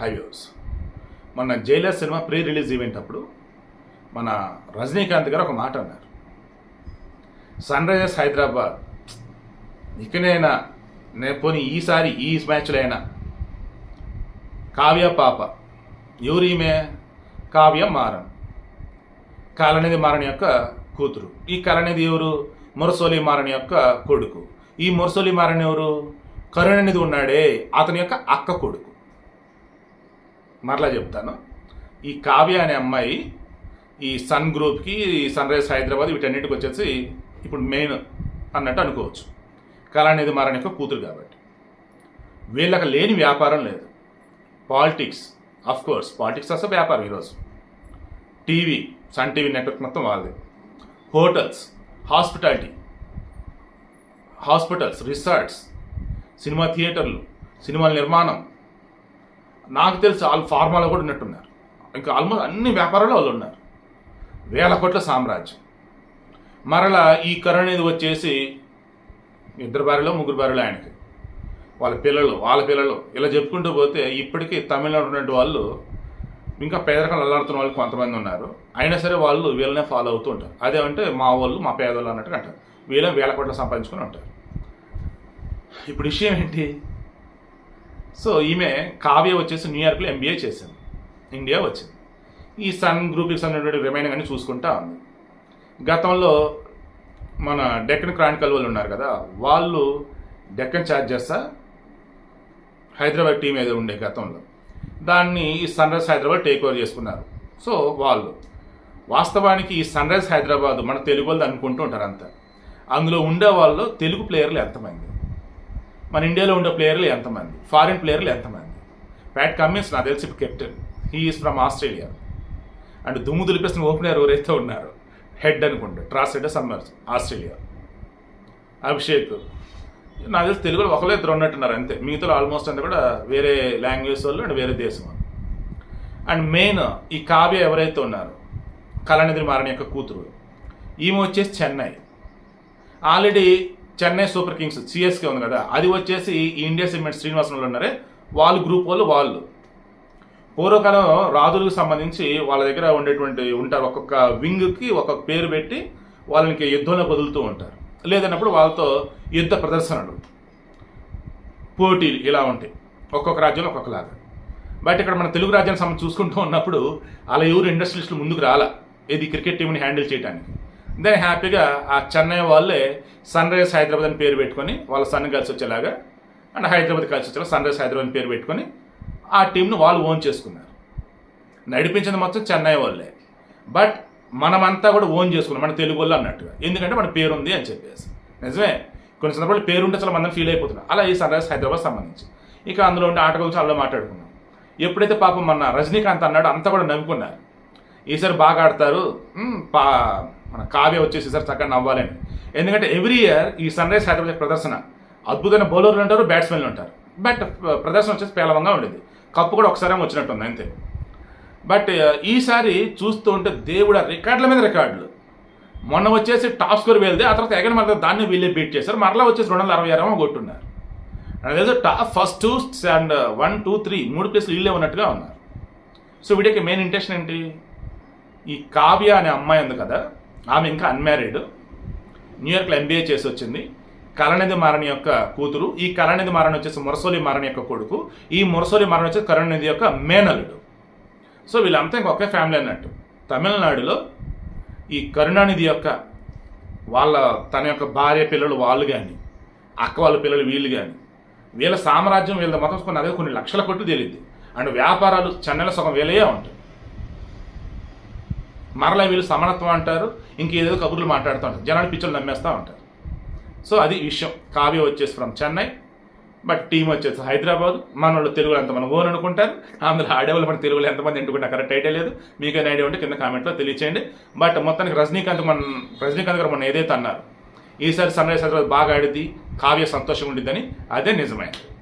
Highways మన Jailer cinema pre release event అప్పుడు మన రజనీకాంత్ గారు ఒక మాట అన్నారు. సన్ రైజర్స్ హైదరాబాద్ ఇకనైనా నే పోనీ ఈసారి ఈ మ్యాచ్లో అయినా. కావ్య పాప ఎవరు కావ్య మారన్. కాలనిధి మారన్ యొక్క కూతురు. ఈ కలనిధి ఎవరు? మురసోలి మారన్ యొక్క కొడుకు. ఈ మురసోలి మారన్ ఎవరు? కరుణనిధి ఉన్నాడే అతని యొక్క అక్క కొడుకు. మరలా చెప్తాను. ఈ కావ్య అనే అమ్మాయి ఈ సన్ గ్రూప్కి సన్ రైజ్ హైదరాబాద్ వీటన్నిటికి వచ్చేసి ఇప్పుడు మెయిన్ అన్నట్టు అనుకోవచ్చు. కళానిధి మారణ యొక్క కూతురు కాబట్టి. వీళ్ళకి లేని వ్యాపారం లేదు. పాలిటిక్స్ అఫ్ కోర్స్ పాలిటిక్స్ అసలు వ్యాపారం ఈరోజు టీవీ సన్ టీవీ నెట్వర్క్ మొత్తం వాళ్ళది. Hotels hospitality hospitals resorts cinema థియేటర్లు సినిమాల నిర్మాణం నాకు తెలిసి వాళ్ళు ఫార్మాలో కూడా ఉన్నట్టున్నారు. ఇంకా ఆల్మోస్ట్ అన్ని వ్యాపారాలు వాళ్ళు ఉన్నారు. వేల కోట్ల సామ్రాజ్యం. మరలా ఈ కరుణిది వచ్చేసి ఇద్దరు భార్యలో ముగ్గురు భార్యలో ఆయనకి. వాళ్ళ పిల్లలు వాళ్ళ పిల్లలు. ఇలా చెప్పుకుంటూ పోతే ఇప్పటికీ తమిళనాడు ఉన్నటువంటి వాళ్ళు ఇంకా పేదరికం అల్లాడుతున్న వాళ్ళు కొంతమంది ఉన్నారు. అయినా సరే వాళ్ళు వీళ్ళనే ఫాలో అవుతూ ఉంటారు. అదేమంటే మా వాళ్ళు మా పేదవాళ్ళు అన్నట్టుగా అంటారు. వీళ్ళే వేల కోట్లు సంపాదించుకొని ఉంటారు. ఇప్పుడు విషయం ఏంటి? సో ఈమె కావ్య వచ్చేసి న్యూయార్క్లో ఎంబీఏ చేసింది. ఇండియా వచ్చింది. ఈ సన్ గ్రూప్కి సంబంధించిన రిమైనింగ్ అన్ని చూసుకుంటా ఉంది. గతంలో మన డెక్కన్ క్రానికల్ వాళ్ళు ఉన్నారు కదా వాళ్ళు డెక్కన్ ఛార్జర్సా హైదరాబాద్ టీం ఏదో ఉండే గతంలో. దాన్ని ఈ Sun Rise Hyderabad take over చేసుకున్నారు. సో వాళ్ళు వాస్తవానికి ఈ సన్ రైజ్ హైదరాబాద్ మన తెలుగు వాళ్ళు అనుకుంటూ ఉంటారు అంతా. అందులో ఉండే వాళ్ళు తెలుగు ప్లేయర్లు ఎంతమంది? మన ఇండియాలో ఉండే ప్లేయర్లు ఎంతమంది? ఫారిన్ ప్లేయర్లు ఎంతమంది? ప్యాట్ కమ్మిన్స్ నాకు తెలిసి captain. He is from Australia and దుమ్ము దులిపేసిన ఓపెనర్ ఎవరైతే ఉన్నారు హెడ్ అనుకుంటే Travis Head summers Australia Abhishek నాకు తెలిసి తెలుగులో ఒకరే ఇద్దరు ఉన్నట్టున్నారు అంతే. మిగతా ఆల్మోస్ట్ అంతా కూడా వేరే లాంగ్వేజ్ వాళ్ళు అండ్ వేరే దేశం వాళ్ళు. అండ్ మెయిన్ ఈ కావ్య ఎవరైతే ఉన్నారో కళానిధి మారని యొక్క కూతురు ఈమె వచ్చేసి Chennai. Already Chennai Super Kings CSK ఉంది కదా అది వచ్చేసి ఈ ఇండియా సిమెంట్ శ్రీనివాసంలో ఉన్నారే వాళ్ళు గ్రూప్ వాళ్ళు వాళ్ళు. పూర్వకాలం రాజులకు సంబంధించి వాళ్ళ దగ్గర ఉండేటువంటి ఉంటారు ఒక్కొక్క వింగ్కి ఒక్కొక్క పేరు పెట్టి వాళ్ళకి యుద్ధంలో వదులుతూ ఉంటారు. లేదన్నప్పుడు వాళ్ళతో యుద్ధ ప్రదర్శనలు పోటీలు ఇలా ఉంటాయి ఒక్కొక్క రాజ్యంలో ఒక్కొక్కలాగా. బట్ ఇక్కడ మన తెలుగు రాజ్యాన్ని సంబంధించి చూసుకుంటూ ఉన్నప్పుడు అలా ఎవరు ఇండస్ట్రియలిస్టులు ముందుకు రాలా ఇది క్రికెట్ టీంని హ్యాండిల్ చేయడానికి దెన్ హ్యాపీగా ఆ చెన్నై వాళ్ళే సన్ రైజ్ హైదరాబాద్ అని పేరు పెట్టుకొని వాళ్ళ సన్ కలిసి వచ్చేలాగా అండ్ హైదరాబాద్ కలిసి వచ్చేలా సన్ రైజ్ హైదరాబాద్ అని పేరు పెట్టుకొని ఆ టీంను వాళ్ళు ఓన్ చేసుకున్నారు. నడిపించింది మొత్తం చెన్నై వాళ్ళే. బట్ మనమంతా కూడా ఓన్ చేసుకున్నాం. మన తెలుగు వాళ్ళు అన్నట్టుగా. ఎందుకంటే మన పేరుంది అని చెప్పేసి. నిజమే? కొన్ని సందర్భాలు పేరు ఉంటే చాలా మంది ఫీల్ అయిపోతున్నాం అలా ఈ సన్ రైజ్ హైదరాబాద్ సంబంధించి. ఇక అందులో ఉండే ఆట గురించి అందులో మాట్లాడుకున్నాం. ఎప్పుడైతే పాపం మన రజనీకాంత్ అన్నాడు అంతా కూడా నవ్వుకున్నారు. ఈసారి బాగా ఆడతారు. పా మన కావ్య వచ్చేసి చక్కగా నవ్వాలని. ఎందుకంటే ఎవ్రీ ఇయర్ ఈ సన్ రైజ్ హైదరాబాద్ ప్రదర్శన అద్భుతమైన బౌలర్లు ఉంటారు బ్యాట్స్మెన్లు ఉంటారు. బట్ uh, ప్రదర్శన వచ్చేసి పేలవంగా ఉండేది. కప్పు కూడా ఒకసారి వచ్చినట్టుంది అంతే. బట్ uh, ఈసారి చూస్తూ ఉంటే దేవుడు రికార్డుల మీద రికార్డులు. మొన్న వచ్చేసి టాప్ స్కోర్ వెళ్తే ఆ తర్వాత ఎగన్ మళ్ళీ దాన్ని వీళ్ళే బీట్ చేశారు. మరలా వచ్చేసి రెండు వందల అరవై ఆరు కొట్టున్నారు. లేదు top first two and one two three మూడు ప్లేస్లు వీళ్ళే ఉన్నట్టుగా ఉన్నారు. సో వీడికి మెయిన్ ఇంటెన్షన్ ఏంటి? ఈ కావ్య అనే అమ్మాయి ఉంది కదా ఆమె ఇంకా అన్మ్యారీడ్. న్యూయార్క్లో ఎంబీఏ చేసి వచ్చింది. కళానిధి మారణి యొక్క కూతురు. ఈ కళానిధి మారణ వచ్చేసి మురసోలి మారణి యొక్క కొడుకు. ఈ మురసోలి మారణ వచ్చేసి కరుణనిధి యొక్క మేనలుడు సో వీళ్ళంతా ఇంకా ఒకే ఫ్యామిలీ అన్నట్టు. తమిళనాడులో ఈ కరుణానిధి యొక్క వాళ్ళ తన యొక్క భార్య పిల్లలు వాళ్ళు కానీ అక్క వాళ్ళ పిల్లలు వీళ్ళు కానీ వీళ్ళ సామ్రాజ్యం వీళ్ళ మొత్తం కొన్ని అదే కొన్ని లక్షల కొట్టు తెలియదు అండ్ వ్యాపారాలు చెన్నెల సగం వీళ్ళయే ఉంటాయి. మరలా వీళ్ళు సమానత్వం అంటారు ఇంకేదో కబుర్లు మాట్లాడుతూ ఉంటారు. జనాలు పిచ్చలు నమ్మేస్తూ ఉంటారు. సో అది విషయం. కావ్య వచ్చేసి ఫ్రమ్ చెన్నై బట్ టీం వచ్చేసి హైదరాబాద్. మన వాళ్ళు తెలుగులో ఎంతమంది ఓన్ అనుకుంటారు. అందులో ఆడేవాళ్ళు మన తెలుగులో ఎంతమంది ఎంటుకుంటారు కరెక్ట్ అయితే లేదు. మీకు ఐడియా ఉంటే కింద కామెంట్లో తెలియచేయండి. బట్ మొత్తానికి రజనీకాంత్ మన రజనీకాంత్ గారు మన ఏదైతే అన్నారు ఈసారి సన్ రైజ్ హైదరాబాద్ బాగా ఆడిద్ది కావ్య సంతోషం ఉండిద్దని అదే నిజమైంది.